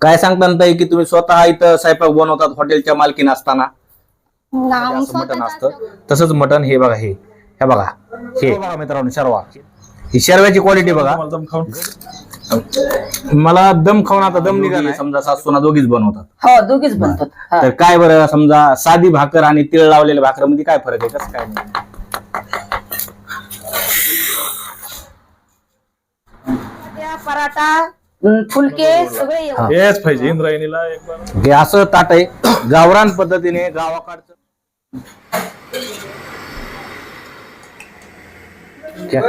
काय सांगता ताई की तुम्ही स्वतः इथं स्वयंपाक बनवतात हॉटेलच्या मालकीन असताना? नाम असं मटण असतं. तसंच मटण हे बघा हे. हे बघा हे. बघा मित्रांनो शर्वा. ही शर्व्याची क्वालिटी बघा. मला दम खाऊन मला दम खाऊन आता दम निघाला समजा सासूना दोघीच बनवतात. हो दोघीच बनतो हा. तर काय बरं समजा साधी भाकर आणि तिळ लावलेल्या भाकरीमध्ये काय फरक आहे? कसं काय? नाही? त्या पराठा फुलके सगळे येऊ. हेच पाहिजे इंद्रायणीला एक बार हे असं ताट आहे गावरान पद्धतीने गावाकडचं घ्या.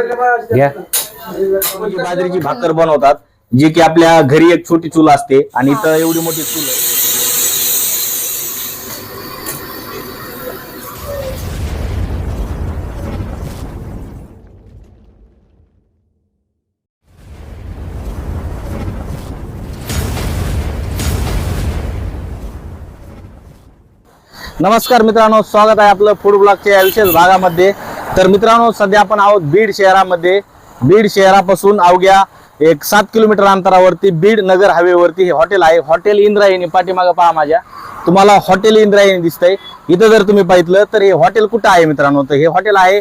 घ्या. बाजरीची भाकर बनवतात जी की आपल्या घरी एक छोटी चूल असते आणि इथं एवढी मोठी चूल आहे नमस्कार मित्रांनो स्वागत आहे आपलं फूड ब्लॉगच्या या विशेष भागामध्ये. तर मित्रांनो सध्या आपण आहोत बीड शहरामध्ये. बीड शहरापासून अवघ्या एक सात किलोमीटर अंतरावरती बीड नगर हायवेवरती हे हॉटेल आहे. हॉटेल इंद्रायणी पाठीमागं पहा माझ्या. तुम्हाला हॉटेल इंद्रायणी दिसतंय. इथं जर तुम्ही पाहिलं तर हे हॉटेल कुठं आहे मित्रांनो? तर हे हॉटेल आहे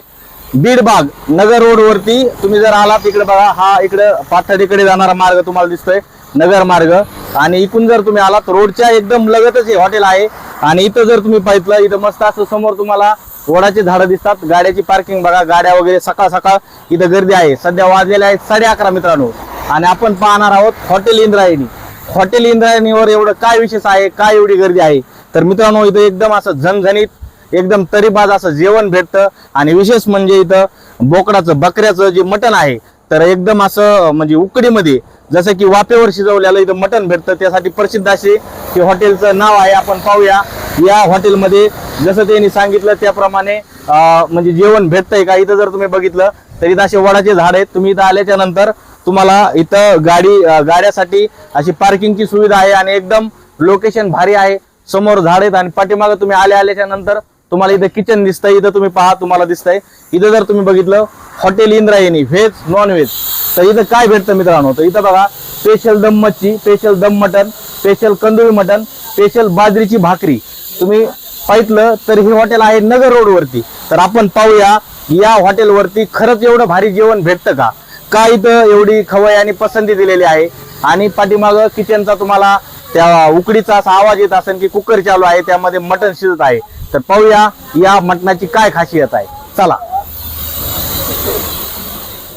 बीड बाग नगर रोडवरती. तुम्ही जर आलात इकडे बघा हा इकडे पाथर्डीकडे जाणारा मार्ग तुम्हाला दिसतोय. नगर मार्ग. आणि इकडून जर तुम्ही आलात रोडच्या एकदम लगतच हे हॉटेल आहे. आणि इथं जर तुम्ही पाहितलं इथं मस्त असं समोर तुम्हाला वडाची झाडं दिसतात. गाड्याची पार्किंग बघा गाड्या वगैरे सकाळ सकाळ इथं गर्दी आहे. सध्या वाजलेले आहेत साडे अकरा मित्रांनो. आणि आपण पाहणार आहोत हॉटेल इंद्रायणी. हॉटेल इंद्रायणीवर एवढं काय विशेष आहे काय एवढी गर्दी आहे? तर मित्रांनो इथं एकदम असं झणझणीत एकदम तरीबाज असं जेवण भेटतं. आणि विशेष म्हणजे इथं बोकडाचं बकऱ्याचं जे मटण आहे तर एकदम असं म्हणजे उकडीमध्ये जसं की वाफेवर शिजवलेलं इथं मटण भेटतं त्यासाठी प्रसिद्ध असे हे हॉटेलचं नाव आहे आपण पाहूया. या हॉटेलमध्ये जसं त्यांनी सांगितलं त्याप्रमाणे म्हणजे जेवण भेटतंय का? इथं जर तुम्ही बघितलं तर इथं असे वडाचे झाड आहेत. तुम्ही इथं आल्याच्यानंतर तुम्हाला इथं गाडी गाड्यासाठी अशी पार्किंगची सुविधा आहे आणि एकदम लोकेशन भारी आहे. समोर झाड आहेत आणि पाठीमागं तुम्ही आले आल्याच्यानंतर तुम्हाला इथं किचन दिसतंय इथं तुम्ही पहा तुम्हाला दिसतंय. इथं जर तुम्ही बघितलं hotel Indrayani veg non veg तर इथं काय भेटतं मित्रांनो? तर इथं बघा स्पेशल दम मच्छी स्पेशल दम मटन स्पेशल कंदुरी मटन स्पेशल बाजरीची भाकरी. तुम्ही पाहितलं तर हे हॉटेल आहे नगर रोड वरती. तर आपण पाहूया या हॉटेलवरती खरंच एवढं भारी जेवण भेटतं का? का इथं एवढी खवय आणि पसंती दिलेली आहे? आणि पाठीमागं किचनचा तुम्हाला त्या उकडीचा असा आवाज येत असेल की कुकर चालू आहे त्यामध्ये मटण शिजत आहे. तर पाहूया या मटणाची काय खासियत आहे. चला.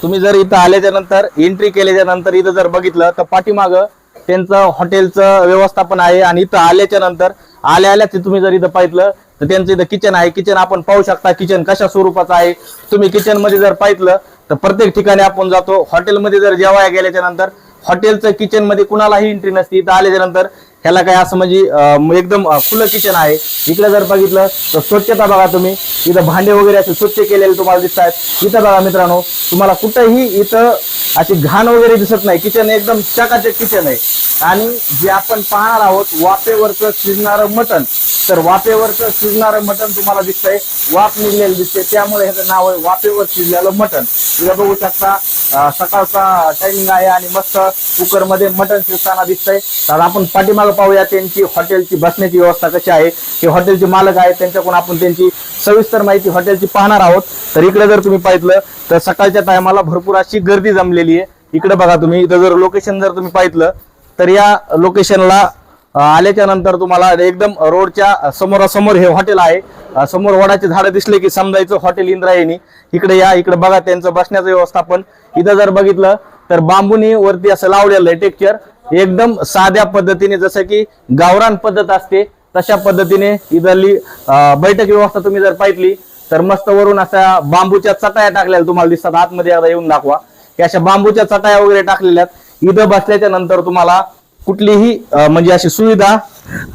तुम्ही जर इथं आल्याच्यानंतर एंट्री केल्याच्यानंतर इथं जर बघितलं तर पाठीमागं त्यांचं हॉटेलचं व्यवस्थापन आहे आणि इथं आल्याच्यानंतर आल्या आल्याच तुम्ही जर इथं पाहिलं तर त्यांचं इथं किचन आहे. किचन आपण पाहू शकता किचन कशा स्वरूपाचं आहे. तुम्ही किचनमध्ये जर पाहिलं तर प्रत्येक ठिकाणी आपण जातो. हॉटेलमध्ये जर जेवायला गेल्याच्यानंतर हॉटेलचं किचनमध्ये कुणालाही एंट्री नसते. इथं आल्याच्यानंतर ह्याला काय असं म्हणजे अं, एकदम अं, खुलं किचन आहे. इकडे जर बघितलं तर स्वच्छता बघा तुम्ही. इथं भांडे वगैरे असे स्वच्छ केलेले तुम्हाला दिसत आहेत. इथं बघा मित्रांनो तुम्हाला कुठंही इथं अशी घाण वगैरे दिसत नाही. किचन एकदम चकाचक किचन आहे. आणि जे आपण पाहणार आहोत वाफेवरचं शिजणारं मटण. तर वाफेवरचं शिजणारं मटण तुम्हाला दिसतंय. वाफ निघलेलं दिसते. त्यामुळे ह्याचं नाव आहे वाफेवर शिजलेलं मटण. तुला बघू शकता अं, सकाळचा टायमिंग आहे आणि मस्त कुकरमध्ये मटण शिजताना दिसतंय. तर आपण पाठीमाग पाहूया त्यांची हॉटेलची बसण्याची व्यवस्था कशी आहे. हे हॉटेलचे मालक आहेत त्यांच्याकडून आपण त्यांची सविस्तर माहिती हॉटेलची पाहणार आहोत. तर इकडे जर तुम्ही पाहिलं तर सकाळच्या टायमाला भरपूर अशी गर्दी जमलेली आहे. इकडे बघा तुम्ही इथं जर लोकेशन जर तुम्ही पाहिलं तर या लोकेशनला आल्याच्यानंतर तुम्हाला एकदम रोडच्या समोरासमोर हे हॉटेल आहे. समोर वडाचे झाडं दिसले की समजायचं हॉटेल इंद्रायणी. इकडे या इकडे बघा त्यांचं बसण्याचं व्यवस्थापन. इथं जर बघितलं तर बांबूनी वरती असं लावलेलं आहे टेक्चर. एकदम साध्या पद्धतीने जसं की गावरान पद्धत असते तशा पद्धतीने इथली बैठक व्यवस्था तुम्ही जर पाहिली तर मस्त वरून अशा बांबूच्या चटाया टाकलेल्या तुम्हाला दिसतात. आतमध्ये आता येऊन दाखवा. की अशा बांबूच्या चटाया वगैरे टाकलेल्या आहेत. इथं बसल्याच्या नंतर तुम्हाला कुठलीही म्हणजे अशी सुविधा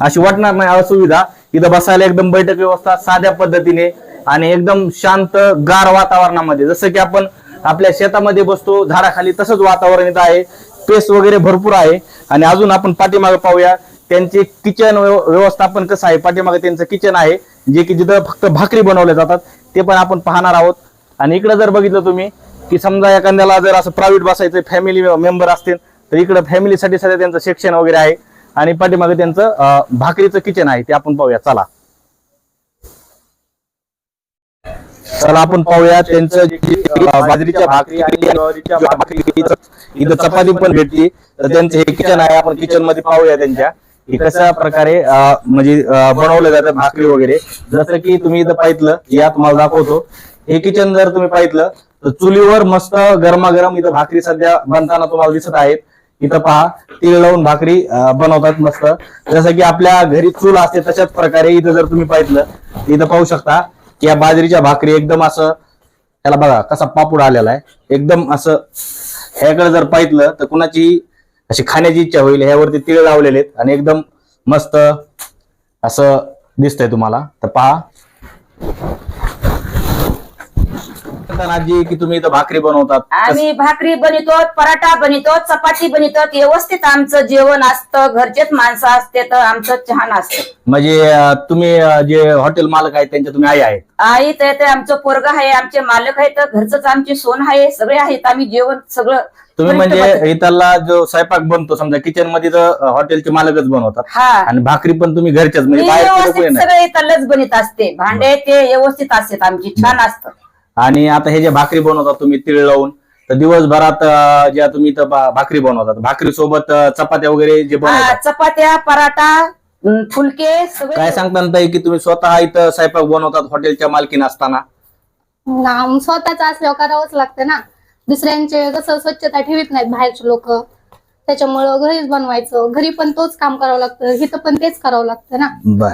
अशी वाटणार नाही असुविधा इथं बसायला एकदम बैठक व्यवस्था साध्या पद्धतीने आणि एकदम शांत गार वातावरणामध्ये. जसं की आपण आपल्या शेतामध्ये बसतो झाडाखाली तसंच वातावरण इथं आहे. स्पेस वगैरे भरपूर आहे. आणि अजून आपण पाठीमागे पाहूया. त्यांचे किचन व्यवस्थापन कसं आहे? पाठीमागे त्यांचं किचन आहे जे की जिथं फक्त भाकरी बनवल्या जातात ते पण आपण पाहणार आहोत. आणि इकडे जर बघितलं तुम्ही की समजा एखाद्याला जर असं प्रायव्हेट बसायचं फॅमिली मेंबर असतील तर इकडं फॅमिलीसाठी सध्या त्यांचं सेक्शन वगैरे आहे. आणि पाठीमागे त्यांचं भाकरीचं किचन आहे ते आपण पाहूया. चला. चला आपण पाहूया त्यांचं बाजरीच्या भाकरी आणि ज्वारीच्या भाकरी इथं चपाती पण भेटते तर त्यांचं हे किचन आहे आपण किचनमध्ये पाहूया त्यांच्या. की कशा प्रकारे अं, म्हणजे अं, बनवलं जातं भाकरी वगैरे. जसं की तुम्ही इथं पाहितलं या तुम्हाला दाखवतो. हे किचन जर तुम्ही पाहितलं तर चुलीवर मस्त गरमागरम इथं भाकरी सध्या बनताना तुम्हाला दिसत आहेत. इथं पहा तीळ लावून भाकरी अं, बनवतात मस्त. जसं की आपल्या घरी चूल असते तशाच प्रकारे इथं जर तुम्ही पाहितलं इथं पाहू शकता. की या बाजरीच्या भाकरी एकदम असं त्याला बघा कसा पापूड आलेला आहे. एकदम असं ह्याकडे जर पाहितलं तर कुणाची अशी खाण्याची इच्छा होईल ह्यावरती तिळ लावलेले आहेत आणि एकदम मस्त असं दिसतंय तुम्हाला. तर पहा. आजी की तुम्ही इथं भाकरी बनवतात? आम्ही भाकरी बनवतो पराठा बनवतो चपाती बनवतो व्यवस्थित आमचं जेवण असतं घरचेच माणसं असते तर आमचं छान असतं. म्हणजे अं, तुम्ही अं, जे हॉटेल मालक आहेत त्यांच्या तुम्ही आई आहेत? आई तर ते आमचं पोरग आहे आमचे मालक आहेत घरचंच आमची सोन आहे सगळे आहेत आम्ही जेवण सगळं तुम्ही घरीच म्हणजे. इथला जो स्वयंपाक बनतो समजा किचनमध्ये तर हॉटेलचे मालकच बनवतात. हा. आणि भाकरी पण तुम्ही घरच्याच मी म्हणजे लोक व्यवस्थित येणार सगळे बनत असते. भांडे ते व्यवस्थित असतात आमची छान असतं. आणि आता हे जे भाकरी बनवतात तुम्ही तीळ लावून तर दिवसभरात अं, ज्या तुम्ही इथं भा- भाकरी बनवतात भाकरी सोबत चपात्या वगैरे जे हा, बनवतात. चपात्या पराठा अं, फुलके सगळे काय सांगता ताई की तुम्ही स्वतः इथं स्वयंपाक बनवतात हॉटेलच्या मालकीन असताना? ना स्वतःच असल्यावर करावंच लागतं ना. दुसऱ्यांचे कसं स्वच्छता ठेवीत नाहीत बाहेरचे लोक. त्याच्यामुळं घरीच बनवायचं. घरी पण तोच काम करावं लागतं. इथं पण तेच करावं लागतं ना. बर.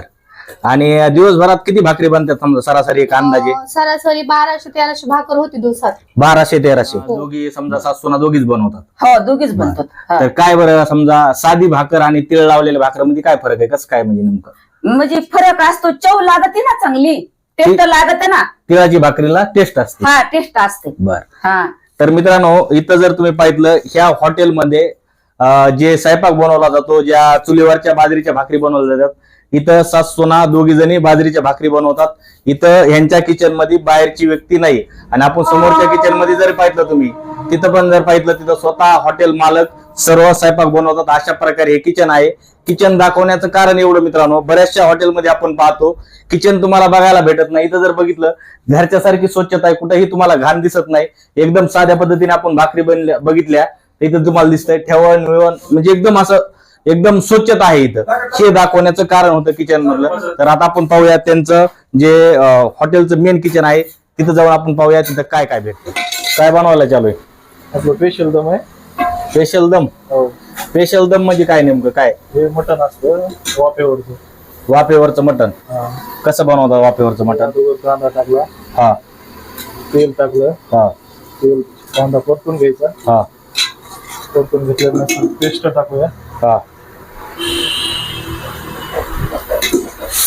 आणि दिवसभरात किती भाकरी बनतात समजा? सरासरी एक अंदाजे? अं, सरासरी बाराशे तेराशे भाकर होती दिवसात. बाराशे तेराशे. दोघी समजा सासूना दोघीच बनवतात. हो दोघीच बनतात. हा. तर काय बरं समजा साधी भाकर आणि तीळ लावलेल्या भाकरीमध्ये काय फरक आहे? कसं काय म्हणजे नेमकं? म्हणजे फरक असतो चव लागते ना चांगली. टेस्ट लागते ना. तिळाची भाकरीला टेस्ट असते. हा टेस्ट असते. बर. हा. तर मित्रांनो इथं जर तुम्ही पाहितलं ह्या हॉटेलमध्ये अं, जे स्वयंपाक बनवला जातो ज्या चुलीवरच्या बाजरीच्या भाकरी बनवल्या जातात इथं सास सोना दोघी जणी बाजरीच्या भाकरी बनवतात. इथं ह्यांच्या किचनमध्ये बाहेरची व्यक्ती नाही. आणि आपण समोरच्या किचनमध्ये जर पाहिलं तुम्ही तिथं पण जर पाहिलं तिथं स्वतः हॉटेल मालक सर्व स्वयंपाक बनवतात. अशा प्रकारे हे किचन आहे. किचन दाखवण्याचं कारण एवढं मित्रांनो बऱ्याचशा हॉटेलमध्ये आपण पाहतो किचन तुम्हाला बघायला भेटत नाही. इथं जर बघितलं घरच्या सारखी स्वच्छता आहे कुठेही तुम्हाला घाण दिसत नाही. एकदम साध्या पद्धतीने आपण भाकरी बनल्या बघितल्या इथं तुम्हाला दिसतंय ठेवण विवण म्हणजे एकदम असं एकदम स्वच्छता आहे इथं. हे दाखवण्याचं कारण होतं किचन मधलं. तर आता आपण पाहूया त्यांचं जे हॉटेलचं मेन किचन आहे तिथं जाऊन आपण पाहूया तिथं काय काय भेटतं. काय बनवायला चालू आहे? आपलं स्पेशल दम आहे. स्पेशल दम हो. स्पेशल दम म्हणजे काय नेमकं? काय? हे मटण असतं वाफेवरचं. वाफेवरचं मटण. कसं बनवतात वाफेवरचं मटण? कांदा टाकला. हा. तेल टाकलं. हा. तेल कांदा परतून घ्यायचा. हा. परतून घेतल्यानंतर पेस्ट टाकूया. हा.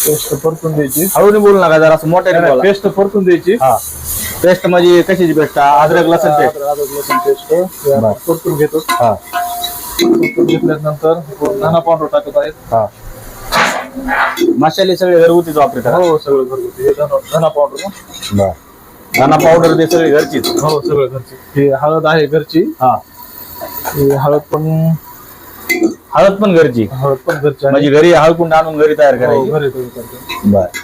पेस्ट परतून द्यायची. हळूने बोलू नका जरा असं मोठ्याने बोला. पेस्ट परतून द्यायची. हा. पेस्ट म्हणजे कशाची पेस्ट अद्रक लसूण पेस्ट अद्रक लसूण पेस्ट परतून घेतो. हा. परतून घेतल्यानंतर नाना पावडर टाकत आहेत. हा. मसाले सगळे घरगुतीच वापरतात हो? सगळं घरगुती. हे धना धना पावडर दाना पावडर ते सगळे घरचीच? हो सगळं घरची. हे हळद आहे घरची. हा. ही हळद पण हळद पण घरची. हळद पण घरची म्हणजे घरी हळकुंड आणून घरी तयार हो, करायची. घरी तुम्ही करतो.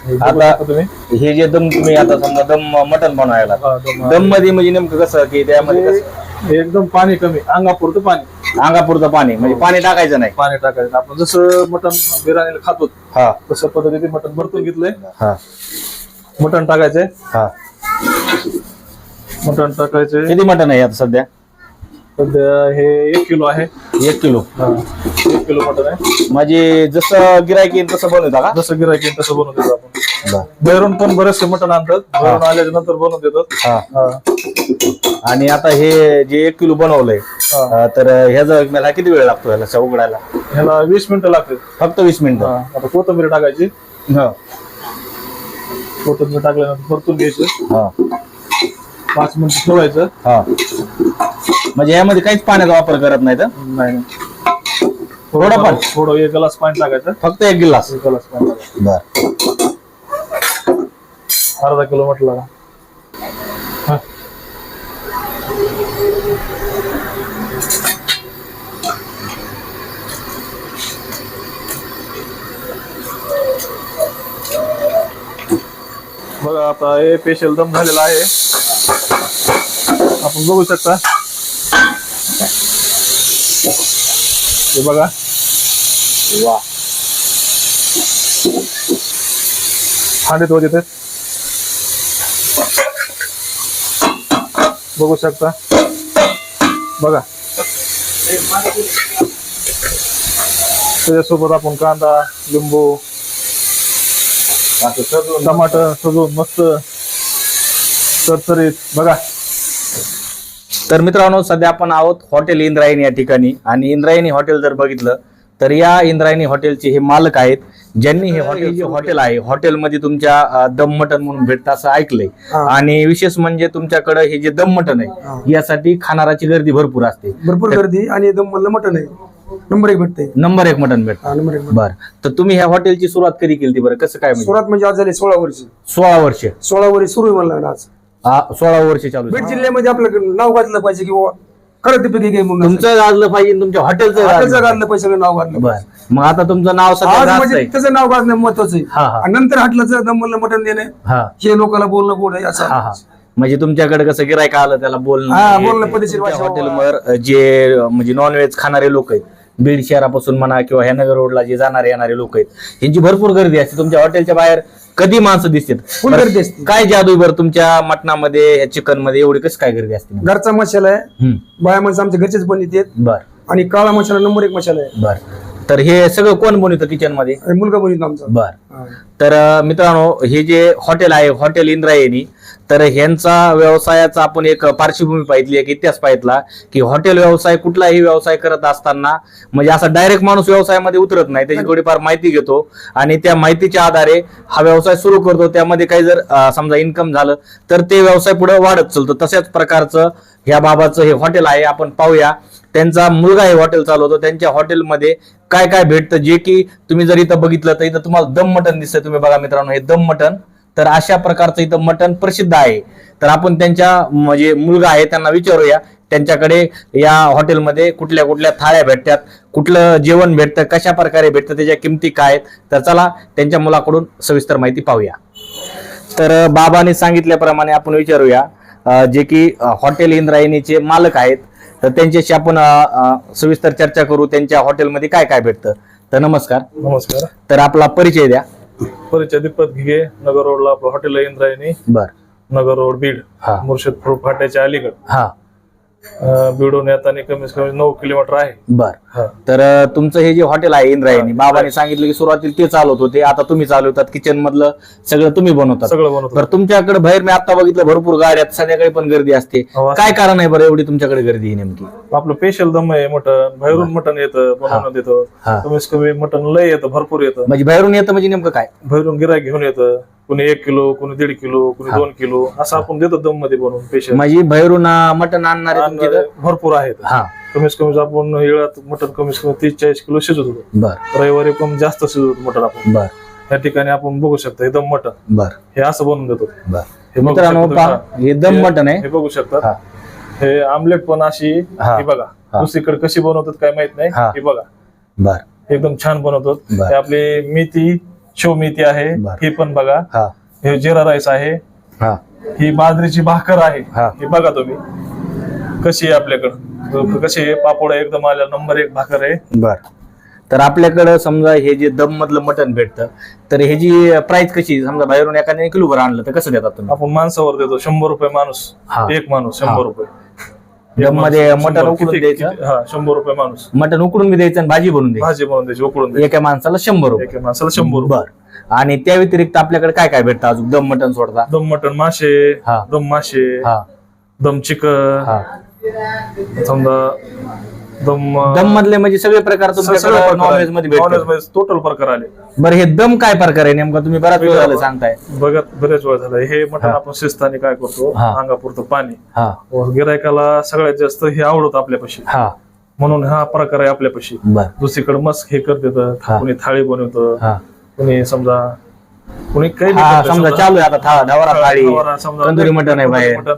हे बर आता तुम्ही? हे जे दम तुम्ही आता समजा दम मटन बनवायला. हा, दममध्ये म्हणजे नेमकं कसं की त्यामध्ये हे- कसं? हे एकदम पाणी कमी अंगापुरतं पाणी. अंगापुरतं पाणी म्हणजे पाणी टाकायचं नाही. पाणी टाकायचं आपण जसं मटण बिर्याणीला खातो हा. तसं पद्धतीने मटण भरतून घेतलंय. हा. मटण टाकायचंय. हा. मटण टाकायचे किती मटन आहे आता सध्या? सध्या हे एक किलो आहे. एक किलो. हा. एक किलो मटण आहे. म्हणजे जसं गिरायक येईल तसं बनवता का? जसं गिरायक येईल तसं बनवून देतो आपण. बर. बाहेरून पण बरेचसे मटण आणतात. बाहेरून आल्याच्यानंतर बनवून देतात. हा. हा. आणि आता हे जे एक किलो बनवलंय हा. अं, तर ह्याचा मला किती वेळ लागतो ह्याला असं उघडायला? ह्याला वीस मिनिटं लागतात फक्त वीस मिनिटं. हा. आता कोथिंबीर टाकायची. हा. कोथिंबीर टाकल्यानंतर परतून घ्यायचं. हा. पाच मिनिट ठेवायचं. हा. म्हणजे यामध्ये काहीच पाण्याचा वापर करत नाही तर? नाही थोडं पाणी. थोडं एक ग्लास पाणी टाकायचं. फक्त एक गिलास. एक ग्लास पाणी बर. अर्धा किलो म्हटलं ना. बघा आता हे पेशल दम झालेला आहे. आपण बघू शकता. हे बघा. वा. हांडीत होते ते बघू शकता. बघा. त्याच्यासोबत आपण कांदा लिंबू टमाटर सजवून मस्त. चरचरीत बघा. तर मित्रांनो सध्या आपण आहोत हॉटेल इंद्रायणी या ठिकाणी. आणि इंद्रायणी हॉटेल जर बघितलं तर या इंद्रायणी हॉटेलचे हे मालक आहेत ज्यांनी हे हॉटेल जे हॉटेल. आहे. हॉटेलमध्ये तुमच्या दम मटन म्हणून भेटतं असं ऐकलंय. आणि विशेष म्हणजे तुमच्याकडे हे जे दम मटन आहे यासाठी खाणाराची गर्दी भरपूर असते. भरपूर गर्दी आणि मला मटण आहे. नंबर एक भेटते नंबर एक मटन भेटत. नंबर एक भेटते. बर. तर तुम्ही ह्या हॉटेलची सुरुवात कधी केली बरं? कसं काय म्हणजे? सुरात म्हणजे आज झाले सोळा वर्ष. सोळा वर्ष. सोळा वर्ष सुरू मला आज. हा, सोळा वर्ष चालू बीड आहे. जिल्ह्यामध्ये आपलं नाव घातलं पाहिजे किंवा खरं ते पैकी काही म्हणून तुमचं गाजलं पाहिजे तुमच्या हॉटेलचं गाजलं पाहिजे. सगळं नाव घातलं बर. मग आता तुमचं नाव सध्या आज गाजतंय. म्हणजे त्याचं नाव घालणं महत्वाचं हा, हा. आहे आणि नंतर हटलं दमलं मटण देणे हा. हे लोकांना बोलणं गोड आहे हा असं हा म्हणजे तुमच्याकडे कसं गिरायक आलं त्याला बोलणं हा, हे- बोलणं पद्धतशीर भाषा हॉटेलवर जे अ, म्हणजे नॉनव्हेज खाणारे लोक आहेत बीड शहरापासून म्हणा किंवा ह्या नगर रोडला जे जाणारे येणारे लोक आहेत यांची भरपूर गर्दी असते. तुमच्या हॉटेलच्या बाहेर कधी माणसं दिसतात? फुल गर्दी असते. काय जादू बरं तुमच्या मटणामध्ये चिकनमध्ये एवढी कसं काय गर्दी असते? घरचा मसाला आहे. बाया माणसं आमच्या घरचेच बनवत आहेत बर. आणि काळा मसाला नंबर एक मसाला आहे. बर. तर हे सगळं कोण बनवतं किचनमध्ये मुलगा बनवतो आमचा. बर. तर मित्रांनो हे जे हॉटेल आहे हॉटेल इंद्रायणी तर ह्यांचा व्यवसायाचा आपण एक पार्श्वभूमी पाहितली एक इतिहास पाहितला की हॉटेल व्यवसाय कुठलाही व्यवसाय करत असताना म्हणजे असा डायरेक्ट माणूस व्यवसायामध्ये उतरत नाही. त्याची थोडीफार माहिती घेतो आणि त्या माहितीच्या आधारे हा व्यवसाय सुरू करतो. त्यामध्ये काही जर समजा इन्कम झालं तर ते व्यवसाय पुढे वाढत चालतो. तशाच प्रकारचं ह्या बाबाचं हे हॉटेल आहे आपण पाहूया. त्यांचा मुलगा हे हॉटेल चालवतो. त्यांच्या हॉटेलमध्ये काय काय भेटतं? जे की तुम्ही जर इथं बघितलं तर इथं तुम्हाला दम मटन दिसतंय. तुम्ही बघा मित्रांनो हे दम मटन तर अशा प्रकारचं इथं मटन प्रसिद्ध आहे. तर आपण त्यांच्या म्हणजे मुलगा आहे त्यांना विचारूया. त्यांच्याकडे या हॉटेलमध्ये कुठल्या कुठल्या थाळ्या भेटतात कुठलं जेवण भेटतं कशा प्रकारे भेटतं त्याच्या किमती काय आहेत. तर चला त्यांच्या मुलाकडून सविस्तर माहिती पाहूया. तर बाबाने सांगितल्याप्रमाणे आपण विचारूया जे की हॉटेल इंद्रायणीचे मालक आहेत. तर त्यांच्याशी आपण सविस्तर चर्चा करू त्यांच्या हॉटेलमध्ये काय काय भेटतं. तर नमस्कार. नमस्कार. तर आपला परिचय द्या. परिचय दीपक घिगे नगर रोडला आपलं हॉटेल इंद्रायणी बर. नगर रोड बीड हा. मुर्शिदपूर फाट्याच्या अलीगड हा. बीडून येताना कमीत कमी नऊ किलोमीटर आहे. बर. तर तुमचं हे जे हॉटेल आहे इंद्रायणी बाबाने सांगितलं की सुरुवातीला ते चालवत होते आता तुम्ही चालवतात किचन मधलं सगळं तुम्ही बनवतात. सगळं बनवतो तर तुमच्याकडे बाहेर मी आता बघितलं भरपूर गाड्यात संध्याकाळी पण गर्दी असते. हो, असते. काय कारण आहे बरं एवढी तुमच्याकडे गर्दी आहे नेमकी? आपलं स्पेशल दम आहे मटन बाहेरून मटन येतं बनवण्यात येतं. कमीत कमी मटन लय येतं भरपूर येतं. म्हणजे बाहेरून येतं म्हणजे नेमकं काय? बाहेरून गिराय घेऊन येतं. कुणी एक किलो कुणी दीड किलो कुणी दोन किलो असं आपण देतो दममध्ये बनवून स्पेशल म्हणजे अ, मटण आणणारे? भरपूर आहेत. हा. कमीत कमी आपण येळात मटन कमीत कमी तीस चाळीस किलो शिजत होतो. रविवारी पण जास्त शिजत मटन आपण. बर. या ठिकाणी आपण बघू शकतो एकदम मटन बर. हे असं बनवून देतो. बर. हे मित्रांनो. हे दम हे- मटण आहे. हे बघू शकता. हा. हे आमलेट पण अशी हा. ही बघा हा. दुसरीकडे कशी बनवतात काय माहीत नाही. हा. ही बघा. बर. एकदम छान बनवतात. हे आपली मेथी शेव मेथी आहे बर. ही पण बघा. हा. हे जिरा राईस आहे. हा. ही बाजरीची भाकर आहे. हा. ही बघा तुम्ही. कशी आहे आपल्याकडं? कशी आहे? पापड एकदम आल्या नंबर एक भाकर आहे. बर. तर आपल्याकडं समजा हे जे दम मधलं मटण भेटतं तर ह्याची प्राइस कशी समजा बाहेरून एखाद्याने किलोभर आणलं तर कसं देतात तुम्ही? आपण माणसावर देतो. शंभर रुपये माणूस. हा. एक माणूस हा. शंभर रुपये. दममध्ये मटण शंभर. उकडून किती- द्यायचं? किती- हा शंभर रुपये माणूस. मटण उकडून बी द्यायचं आणि भाजी बनवून द्यायची. भाजी बनवून द्यायची एका माणसाला शंभर रुपये. एका माणसाला शंभर रुपये. बर. आणि त्या व्यतिरिक्त आपल्याकडे काय काय भेटतं अजून? दम मटण सोडता. दम मटन मासे हा. दम मासे हा. दम चिकन हा. समजा दम दम मधले म्हणजे सगळे प्रकार तुमच्याकडे नॉनव्हेजमध्ये भेटतात टोटल प्रकार आले. बरं हे दम काय प्रकार आहे नेमका? तुम्ही बराच वेळ झालं सांगताय. बघत बरेच वेळ झाला. हे मटण. आपण शिस्ताने काय करतो? हा. अंगापुरतं पाणी. गिरायकाला सगळ्यात जास्त हे आवडतं आपल्यापाशी. हा. म्हणून हा प्रकार आहे आपल्यापाशी. बर. दुसरीकडे मस्त हे कर देतं हा. कोणी थाळी बनवतं. हा. कोणी समजा कोणी काही हा समजा चालू आहे आता था- ढवरा थाळी तंदुरी मटण आहे बाहेर. मटण.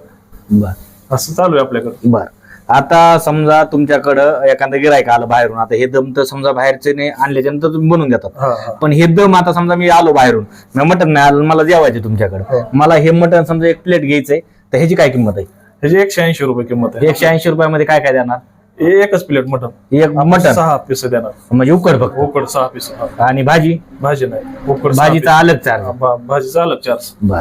बर. असं चालू आहे आपल्याकडे. बर. आता समजा तुमच्याकडं एखादं गिरायक आलं बाहेरून आता हे दम तर समजा बाहेरचे नाही आणल्याच्या नंतर तुम्ही बनवून देतात. हा हा. पण हे दम आता समजा मी आलो बाहेरून मी मटन नाही आलं मला जेवायचे हो. तुमच्याकडे. मला हे मटन समजा एक प्लेट घ्यायचंय तर ह्याची काय किंमत आहे? ह्याची एकशे ऐंशी रुपये किंमत आहे. एकशे ऐंशी रुपयामध्ये काय काय देणार? हे एकच प्लेट मटन एक मटन सहा पीस देणार. म्हणजे उकड फक्त. उकड सहा पीस आणि भाजी? भाजी नाही. उकड सहा भाजीचा अलग. चार्ज. हा, भा- भाजीचा अलग चार्ज. बर.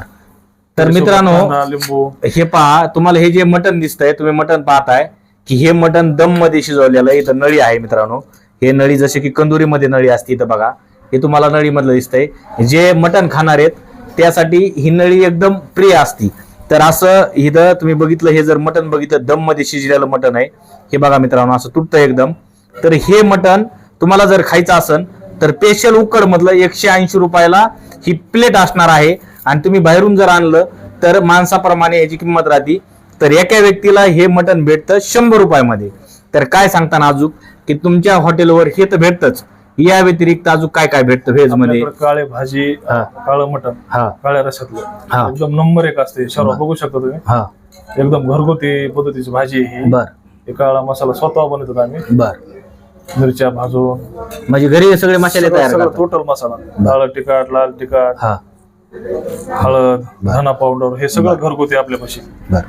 तर मित्रांनो लिंबू. हे पहा तुम्हाला हे जे मटन दिसतंय तुम्ही मटन पाहताय की हे मटन दममध्ये शिजवलेलं आहे. इथं नळी आहे मित्रांनो. हे नळी जसे की कंदुरीमध्ये नळी असते इथं बघा. हे तुम्हाला नळीमधलं दिसतंय. जे मटन खाणार आहेत त्यासाठी ही नळी एकदम प्रिय असती. तर असं इथं तुम्ही बघितलं हे जर मटन बघितलं दममध्ये शिजलेलं मटन आहे. हे बघा मित्रांनो असं तुटतं एकदम. तर हे मटन तुम्हाला जर खायचं असेल तर स्पेशल उकड मधलं एकशे ऐंशी रुपयाला ही प्लेट असणार आहे. आणि तुम्ही बाहेरून जर आणलं तर माणसाप्रमाणे याची किंमत राहते तर एका व्यक्तीला हे मटन भेटतं शंभर रुपयामध्ये. तर काय सांगताना अजून की तुमच्या हॉटेलवर हे तर भेटतच. या व्यतिरिक्त अजून काय काय भेटतं व्हेजमध्ये? काळे भाजी हा. काळं मटन हा. काळ्या हा. रशातलं एकदम नंबर एक असते. सर्व बघू शकता तुम्ही. हा. एकदम घरगुती पद्धतीची भाजी आहे ही. बर. हे काळा मसाला स्वतः बनवतात आम्ही. बर. मिरच्या भाजून. म्हणजे घरी सगळे मसाले तयार करतात. टोटल मसाला. काळं तिखट लाल तिखट. हा. हळद धना पावडर हे सगळं घरगुती आपल्यापाशी. बर.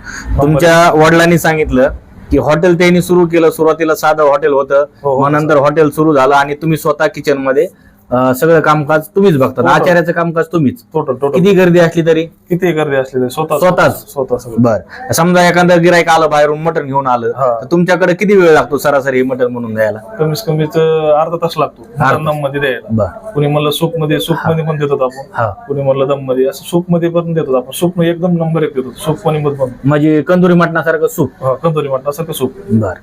तुमच्या वडिलांनी सांगितलं की हॉटेल त्यांनी सुरू केलं सुरुवातीला साधं हॉटेल होतं. हो, मग नंतर हॉटेल सुरू झालं आणि तुम्ही स्वतः किचनमध्ये सगळं कामकाज तुम्हीच बघतात हो, हो. आचार्याचं कामकाज तुम्हीच. Total total. किती गर्दी असली तरी? किती गर्दी असली तरी? स्वतः स्वतःच? स्वतः सगळं. बर. समजा एखादा गिरायक आलं बाहेरून मटण घेऊन आलं हा. तर तुमच्याकडे किती वेळ लागतो सरासरी मटण म्हणून द्यायला? कमीत कमीत अर्धा तास लागतो. दममध्ये द्यायला. बर. कुणी म्हणलं सूपमध्ये सूपमध्ये पण देतात आपण. हा. कुणी म्हणलं दममध्ये असं सूपमध्ये पण देतात आपण. सूपमध्ये एकदम नंबर एक देतो सूपमध्ये पण म्हणजे कंदुरी मटणासारखं सूप. हा, कंदोरी मटणासारखं सूप. बर.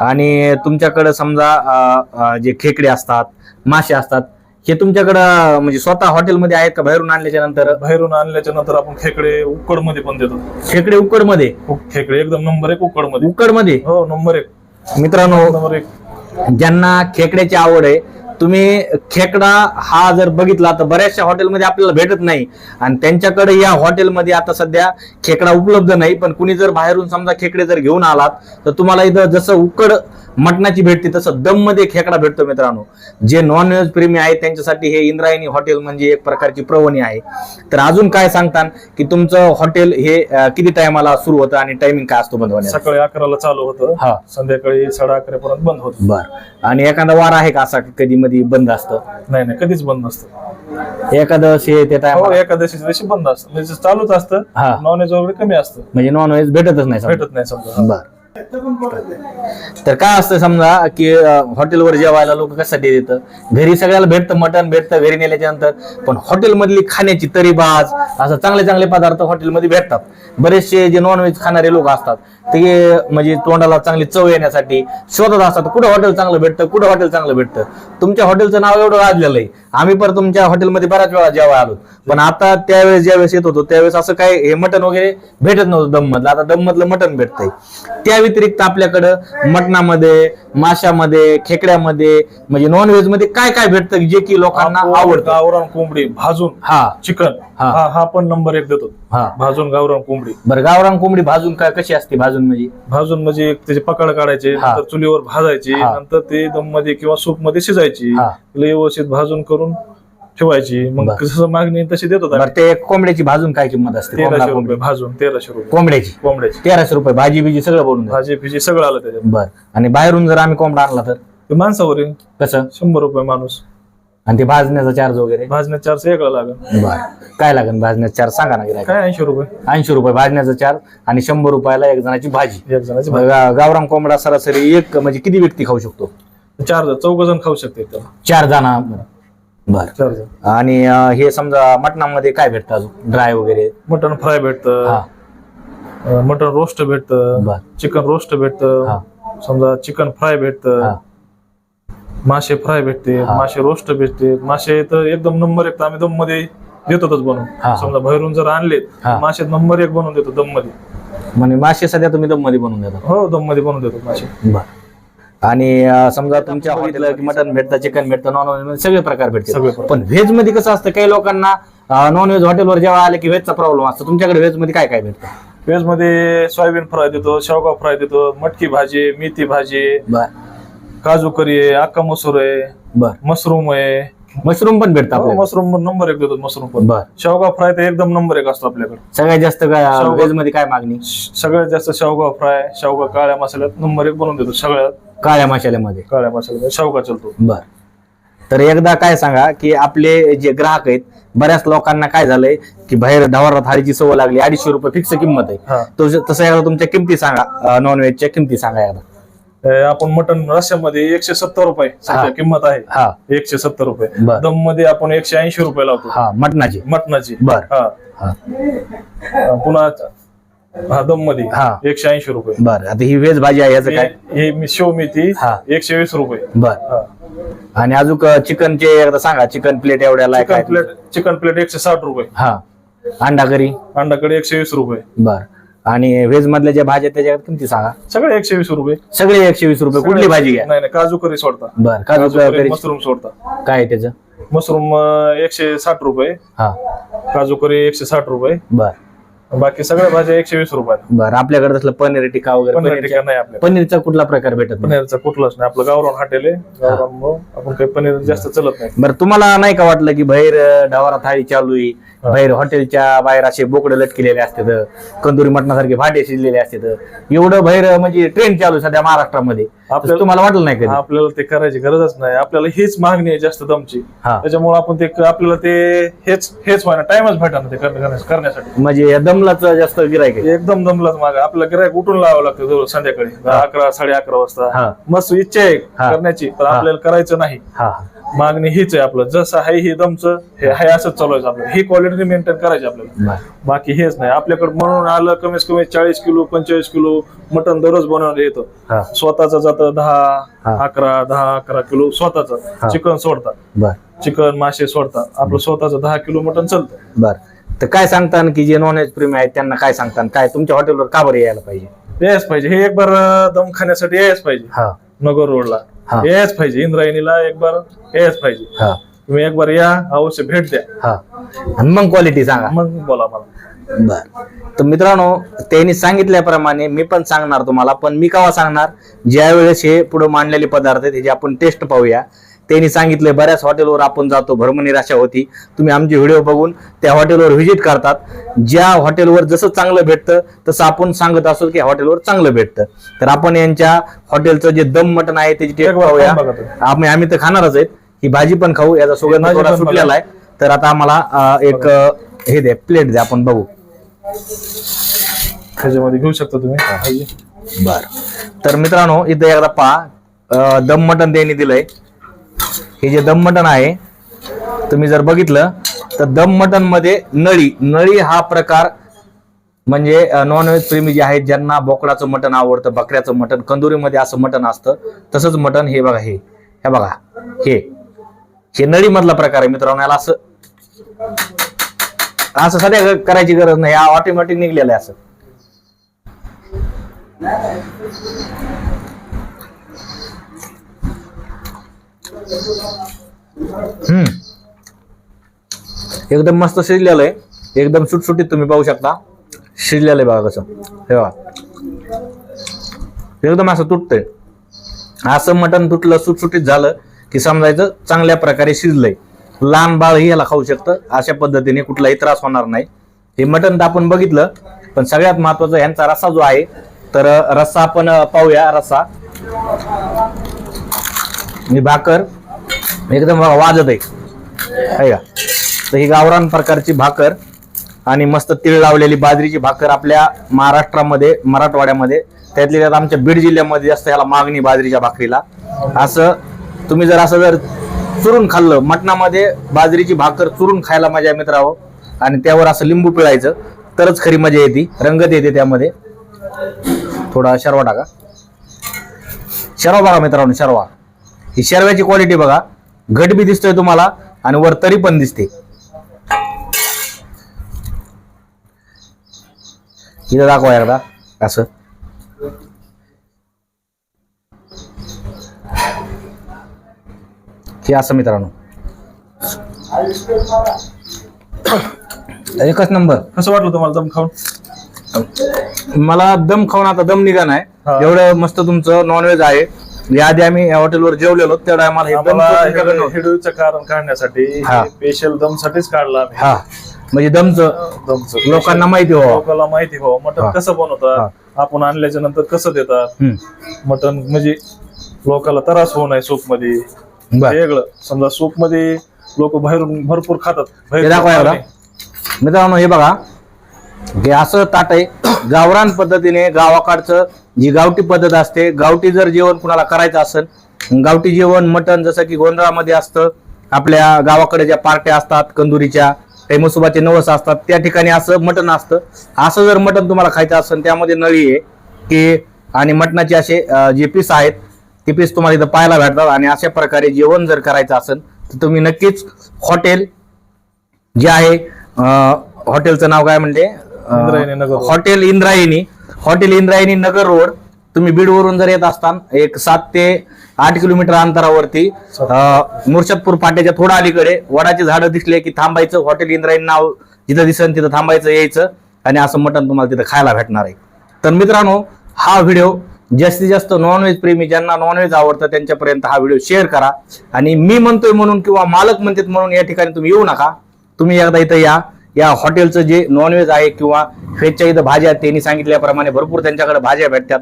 आणि तुमच्याकडे समजा अं, अं, जे खेकडे असतात मासे असतात हे तुमच्याकडं म्हणजे स्वतः हॉटेलमध्ये आहेत का बाहेरून आणल्याच्या नंतर? बाहेरून आणल्याच्या नंतर आपण खेकडे उकडमध्ये पण देतो. खेकडे उकडमध्ये उक- खेकडे एकदम नंबर एक उकडमध्ये उकडमध्ये हो नंबर एक. मित्रांनो नंबर एक. ज्यांना खेकड्याची आवड आहे तुम्ही खेकडा हा जर बघितला तर बऱ्याचशा हॉटेलमध्ये आपल्याला भेटत नाही. आणि त्यांच्याकडे या हॉटेलमध्ये आता सध्या खेकडा उपलब्ध नाही पण कुणी जर बाहेरून समजा खेकडे जर घेऊन आलात तर तुम्हाला इथं जसं उकड मटणाची भेटते तसं दममध्ये खेकडा भेटतो मित्रांनो. जे नॉन व्हेज प्रेमी आहेत त्यांच्यासाठी हे इंद्रायणी हॉटेल म्हणजे एक प्रकारची प्रवणी आहे. तर अजून काय सांगतान की तुमचं हॉटेल हे किती टायमाला सुरू होतं आणि टायमिंग काय असतो बंद होण्याचा? सकाळी अकराला चालू होतं. हा. संध्याकाळी साडे अकरा पर्यंत बंद होत. बर. आणि एखादा वार आहे का असा कधी मध्ये बंद असतं. नाही नाही कधीच बंद नसतं. एकादशी आहे त्या हो टायमाला एकादशीच्या दिवशी बंद असतं. म्हणजे चालूच असतं हा. नॉन व्हेज वगैरे कमी असतं. म्हणजे नॉन व्हेज भेटतच नाही समजा. भेटत नाही समजा. बर. तर काय असतं समजा की हॉटेलवर जेवायला लोक कशासाठी देतं? घरी सगळ्याला भेटतं मटण भेटतं घरी नेल्याच्या नंतर पण हॉटेलमधली खाण्याची तरी भाज असं चांगले चांगले पदार्थ हॉटेलमध्ये भेटतात. बरेचसे जे नॉनव्हेज खाणारे लोक असतात ते म्हणजे तोंडाला चांगली चव येण्यासाठी शोधत असतात कुठं हॉटेल चांगलं भेटतं कुठं हॉटेल चांगलं भेटतं? तुमच्या हॉटेलचं नाव एवढं गाजलेलं आहे. आम्ही पण तुमच्या हॉटेलमध्ये बऱ्याच वेळा जेव्हा आलो. पण आता त्यावेळेस ज्यावेळेस येत होतो त्यावेळेस असं काय हे मटण वगैरे भेटत नव्हतं दम मधलं आता दम मधलं मटण भेटतंय. त्यावेळी व्यतिरिक्त आपल्याकडं मटणामध्ये माशामध्ये खेकड्यामध्ये म्हणजे नॉन व्हेजमध्ये काय काय भेटतं जे की लोकांना आवडतं? गावरान कोंबडी भाजून. हा. चिकन. हा. हा हा पण नंबर एक देतो. हा. भाजून गावरान कोंबडी. बरं गावरान कोंबडी भाजून काय कशी असते भाजून म्हणजे? भाजून म्हणजे त्याचे पकड काढायचे हा. नंतर चुलीवर भाजायची हा. नंतर ते दममध्ये किंवा सूपमध्ये शिजायची. हा. व्यवस्थित भाजून करून ठेवायची. मग बर. कसं मागणी तशी देतो बरं ते कोंबड्याची भाजून काय किंमत असते? कोंबडा तेराशे कोंबडी रुपये भाजून तेराशे रुपये. कोंबड्याची. कोंबड्याची. तेराशे रुपये भाजी बिजी सगळं बोलून. भाजी फिजी सगळं आलं त्याच्यात. बर. आणि बाहेरून जर आम्ही कोंबडा आणला तर? ते माणसावर आहे. कसं? शंभर रुपये माणूस. आणि ते भाजण्याचा चार्ज वगैरे? भाजण्यात चारशे वेगळा लागेल. बर. काय लागेल भाजण्याचा चार्ज सांगा ना गिरायक. काय ऐंशी रुपये? ऐंशी रुपये भाजण्याचा चार्ज आणि शंभर रुपयाला एक जणाची भाजी. एक जणाची भाजी. गा- गावरान कोंबडा सरासरी एक म्हणजे किती व्यक्ती खाऊ शकतो? चार जण चौघ जण खाऊ शकते त्याला. चार जण. बर. आणि अं, हे समजा मटणामध्ये काय भेटतं अजून? ड्राय वगैरे? मटन फ्राय हा. भेटतं मटन रोस्ट भेटतं. बर. चिकन रोस्ट भेटतं. हा. समजा चिकन फ्राय हा. भेटतं मासे फ्राय भेटते. हा. मासे रोस्ट भेटते. मासे तर एकदम नंबर एक तर आम्ही दममध्ये देतोच हा. बनवून समजा बाहेरून जर आणले हा. मासे नंबर एक बनवून देतो दममध्ये म्हणजे मासे सध्या तुम्ही दममध्ये बनवून देता. हो दममध्ये बनवून देतो मासे. बर. आणि अं, समजा तुमच्या हॉटेलला मटन भेटतं चिकन भेटतं नॉन व्हेज सगळे प्रकार सगळे भेटतात प्रकार. पण व्हेजमध्ये कसं असतं काही लोकांना नॉन व्हेज हॉटेलवर जेव्हा आले की व्हेजचा प्रॉब्लेम असतो. तुमच्याकडे व्हेजमध्ये काय काय भेटतं? व्हेजमध्ये सोयाबीन फ्राय देतो शेवगा फ्राय देतो मटकी भाजी मेथी भाजी बर. काजू करी आहे अक्का मसूर आहे बर. मशरूम आहे. मशरूम पण भेटतं आपल्याला मशरूम नंबर एक देतो मशरूम पण. बर. शेवगा फ्राय तर एकदम नंबर एक असतो आपल्याकडे. सगळ्यात जास्त काय शेवगा. व्हेजमध्ये काय मागणी? सगळ्यात जास्त शेवगा फ्राय शेवगा काळ्या मसाल्यात नंबर एक बनवून देतो सगळ्यात. काळ्या मसाल्यामध्ये काळ्या मसाल्यात शेवगा चालतो. बर. तर एकदा काय सांगा की आपले जे ग्राहक आहेत बऱ्याच लोकांना काय झालंय की बाहेर ढवारा थाळीची सवय लागली अडीचशे रुपये फिक्स किंमत हा. आहे तो तसं एकदा तुमच्या किमती सांगा नॉन व्हेजच्या किमती सांगा एकदा. अं, आपण मटन रश्यामध्ये एकशे सत्तर रुपये सध्या. किंमत आहे. हा. एकशे सत्तर रुपये. बर. दममध्ये आपण एकशे ऐंशी रुपये लावतो. हा मटणाची. मटणाची. बर. हा. हा. अं, पुन्हा हा दममध्ये हा. एकशे ऐंशी रुपये. बर आता ही व्हेज भाजी आहे याचं काय? हे- हे मी- शेव मेथी हा. एकशे वीस रुपये. बर. हा. आणि अजून चिकनचे एकदा सांगा चिकन प्लेट एवढ्याला चिकन काय? प्लेट चिकन प्लेट एकशे साठ रुपये. हा. अंडा करी? अंडाकडे एकशे वीस रुपये. बर. आणि व्हेज मधल्या ज्या भाज्या आहेत त्याच्या किमती सांगा? सगळे एकशे वीस रुपये. सगळे एकशे वीस रुपये. कुठली भाजी घ्या? नाही नाही काजू करी सोडता. बर काजू काजू करी करी. मशरूम सोडता. काय आहे त्याचं? मशरूम अं, एकशे साठ रुपये. हा. काजू करी एकशे साठ रुपये. बर. बाकी सगळ्या भाज्या एकशे वीस रुपये बर आपल्याकडे तसलं पनीर टिक्का वगैरे पनीर पनीरच्या- टिक्का नाही आपल्या पनीरचा कुठला प्रकार भेटत नाही? पनीरचा कुठलाच नाही आपलं गावरान हॉटेल आहे गावरान आपण काही पनीर जास्त चलत नाही. बरं तुम्हाला नाही का वाटलं की बाहेर अं, ढवारा थाळी चालू आहे? बाहेर हॉटेलच्या बाहेर असे बोकडे लटकेलेले असतात कंदुरी मटणासारखे भाटे शिजलेले असतात. एवढं बाहेर म्हणजे ट्रेंड चालू आहे सध्या महाराष्ट्रामध्ये. आपल्याला- तुम्हाला वाटलं नाही कधी? आपल्याला ते करायची गरजच नाही. आपल्याला हीच मागणी आहे जास्त दमची हा. त्याच्यामुळे आपण ते आपल्याला ते हेच हेच व्हायना टाइमच भेटा ते करण्या- करण्या- करण्यासाठी. म्हणजे या दमलाच जास्त गिरायक आहे. एकदम दमलाच माग. आपल्याला गिरायक उठून लावावं लागतं जवळ संध्याकाळी. अकरा साडे अकरा हा. वाजता मस्त इच्छा आहे हा. करण्याची पण. आपल्याला करायचं नाही. हा. मागणी हीच आहे आपलं. जसं आहे हे दमचं हे आहे असंच चालवायचं आपल्याला ही क्वालिटी मेंटेन करायची आपल्याला. बाकी हेच नाही. आपल्याकडे म्हणून आलं कमीत कमी चाळीस किलो पंचेचाळीस किलो मटन दररोज बनवलं येतं. हा. स्वतःच जातं दहा. अकरा दहा अकरा किलो. स्वतःच. चिकन सोडतात चिकन मासे सोडतात आपलं स्वतःच दहा किलो मटन चालतं. बर. तर काय सांगता की जे नॉन व्हेज प्रेमी आहेत त्यांना काय सांगता काय तुमच्या हॉटेलवर का बरं यायला पाहिजे? यायच पाहिजे. हे एक बार दम खाण्यासाठी यायच पाहिजे. नगर रोडला. यायच पाहिजे. इंद्रायणीला एक बार यायच पाहिजे. हा. तुम्ही एक बार या अवश्य भेट द्या. हा. आणि मग क्वालिटी सांगा. मग बोला मला. बर. तर मित्रांनो त्यांनी सांगितल्याप्रमाणे मी पण सांगणार तुम्हाला पण मी केव्हा सांगणार? ज्या वेळेस हे पुढे मांडलेले पदार्थ आहेत त्याची आपण टेस्ट पाहूया त्यांनी सांगितले बऱ्याच हॉटेलवर आपण जातो भरम निराशा होती. तुम्ही आमचे व्हिडिओ बघून त्या हॉटेलवर व्हिजिट करतात. ज्या हॉटेलवर जसं चांगलं भेटतं तसं आपण सांगत असतो की हॉटेलवर चांगलं भेटतं. तर आपण यांच्या हॉटेलचं जे दम मटण आहे त्याची पाहूया. तुम्ही. आम्ही आम्ही तर खाणारच आहेत. ही भाजी पण खाऊ याचा सुगंध सुटलेला आहे. तर आता आम्हाला एक हे द्या प्लेट द्या आपण बघू. त्याच्यामध्ये घेऊ शकता तुम्ही. बर. तर मित्रांनो इथं एकदा पहा. दम मटन त्यांनी दिलंय. हे जे दम मटन आहे तुम्ही जर बघितलं तर दम मटनमध्ये नळी नळी हा प्रकार म्हणजे नॉनव्हेज प्रेमी जे आहेत ज्यांना बोकडाचं मटण आवडतं बकऱ्याचं मटण कंदुरीमध्ये असं मटण असतं तसंच मटण हे बघा हे हे बघा हे हे नळी मधला प्रकार आहे मित्रांनो याला असं असं सध्या करायची गरज नाही ऑटोमॅटिक निघलेलं आहे असं. हम्म. एकदम मस्त शिजलेलं आहे. एकदम सुटसुटीत तुम्ही पाहू शकता. शिजलेलं आहे बघा कसं. हे बघा. एकदम असं तुटतंय. असं मटण तुटलं सुटसुटीत झालं की समजायचं चांगल्या प्रकारे शिजलंय. लहान बाळही याला खाऊ शकतं. अशा पद्धतीने कुठलाही त्रास होणार नाही. हे मटण तर आपण बघितलं पण सगळ्यात महत्वाचं ह्यांचा रस्सा जो आहे तर रस्सा आपण पाहूया रस्सा. मी भाकर एकदम वाजत आहे. का? तर ही गावरान प्रकारची भाकर आणि मस्त तीळ लावलेली बाजरीची भाकर आपल्या महाराष्ट्रामध्ये मराठवाड्यामध्ये. त्यातल्या त्यात आमच्या बीड जिल्ह्यामध्ये जास्त याला मागणी बाजरीच्या भाकरीला. असं तुम्ही जर असं जर चुरून खाल्लं मटणामध्ये बाजरीची भाकर चुरून खायला मजा मित्रावं आणि त्यावर असं लिंबू पिळायचं तरच खरी मजा येते रंगत येते त्यामध्ये. थोडा शरवा टाका. शरवा बघा मित्रांनो शरवा. ही शरव्याची क्वालिटी बघा. घट बी दिसतोय तुम्हाला आणि वर तरी पण दिसते. इथं दाखवा एकदा असं. हे असं मित्रांनो. एकच नंबर. कसं वाटलं तुम्हाला दम खाऊन? मला दम खाऊन आता दम निघा नाही. एवढं मस्त तुमचं नॉनव्हेज आहे. याआधी आम्ही या हॉटेलवर जेवलेलो हे तुमच्याकडनं होतं. हिडूचं कारण काढण्यासाठी. स्पेशल दम साठीच काढला हा. म्हणजे दमचं. दमचं. लोकांना माहिती हो लोकांना माहिती हो. मटन कसं बनवतात? आपण आणल्याच्या नंतर कसं देतात? मटन म्हणजे लोकांना त्रास होऊ नये सूपमध्ये वेगळं. समजा सूपमध्ये लोक बाहेरून भरपूर खातात. मित्रांनो हे बघा. हे असं ताट आहे. गावरान पद्धतीने गावाकडचं जी गावठी पद्धत असते गावठी जर जेवण कुणाला करायचं असेल गावठी जेवण मटण जसं की गोंधळामध्ये असतं आपल्या गावाकडे ज्या पार्ट्या असतात कंदुरीच्या काही मसुबाचे नवस असतात त्या ठिकाणी असं मटण असतं असं जर मटण तुम्हाला खायचं असेल त्यामध्ये नळी आहे की आणि मटणाचे असे जे पीस आहेत ते पीस तुम्हाला इथं पाहायला भेटतात आणि अशा प्रकारे जेवण जर करायचं असेल तर तुम्ही नक्कीच हॉटेल जे आहे हॉटेलचं नाव काय road. Hotel Indrayani hotel Indrayani Nagar road. तुम्ही बीडवरून जर येत असताना एक सात ते आठ किलोमीटर अंतरावरती मुर्शदपूर फाट्याच्या थोडा अलीकडे वडाचे झाडं दिसले की थांबायचं. हॉटेल इंद्रायणी नाव जिथं दिसन तिथं थांबायचं यायचं आणि असं मटण तुम्हाला तिथं खायला भेटणार आहे. तर मित्रांनो हा व्हिडिओ जास्तीत जास्त नॉनव्हेज प्रेमी ज्यांना नॉनव्हेज आवडतं त्यांच्यापर्यंत हा व्हिडिओ शेअर करा. आणि मी म्हणतोय म्हणून किंवा मालक म्हणतात म्हणून या ठिकाणी तुम्ही येऊ नका. तुम्ही एकदा इथं या. या हॉटेलचं जे नॉनव्हेज आहे किंवा व्हेजच्या इथं भाज्या त्यांनी सांगितल्याप्रमाणे भरपूर त्यांच्याकडे भाज्या भेटतात.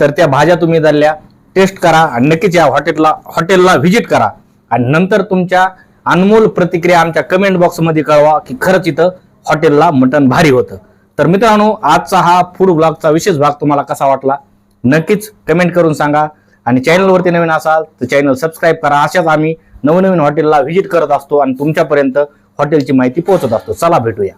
तर त्या भाज्या तुम्ही धरल्या टेस्ट करा आणि नक्कीच या हॉटेलला हॉटेलला व्हिजिट करा. आणि नंतर तुमच्या अनमोल प्रतिक्रिया आमच्या कमेंट बॉक्समध्ये कळवा की खरंच इथं हॉटेलला मटण भारी होतं. तर मित्रांनो आजचा हा फूड ब्लॉगचा विशेष भाग तुम्हाला कसा वाटला? नक्कीच कमेंट करून सांगा. आणि चॅनलवरती नवीन असाल तर चॅनल सबस्क्राईब करा. अशाच आम्ही नवनवीन हॉटेलला व्हिजिट करत असतो आणि तुमच्यापर्यंत हॉटेलची माहिती पोहोचत असतो. चला भेटूया.